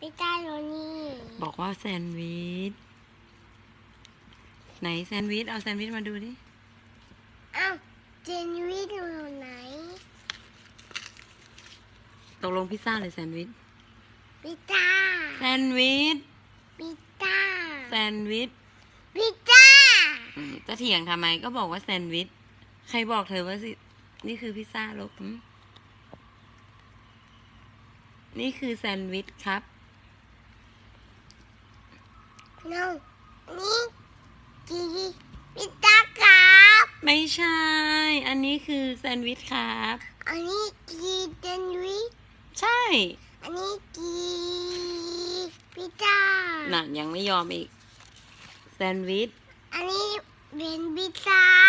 พิซซ่าโรนี่บอกว่าแซนด์วิช ไหนแซนด์วิช เอาแซนด์วิชมาดูดิ อ้าวเจนวิทอยู่ไหนตกลงพิซซ่าหรือแซนด์วิช พิซซ่าแซนด์วิช พิซซ่าแซนด์วิชพิซซ่าอืมจะเถียงทำไมก็บอกว่าแซนด์วิช ใครบอกเธอว่าสิ นี่คือพิซซ่าลูกหืมนี่คือแซนด์วิชครับ น้องนี่กีพิซซ่าครับ ไม่ใช่ อันนี้คือแซนด์วิชครับ อันนี้กีเจนวิทใช่ อันนี้กีพิซซ่าน่ะยังไม่ยอมอีก แซนด์วิช อันนี้เป็นพิซซ่า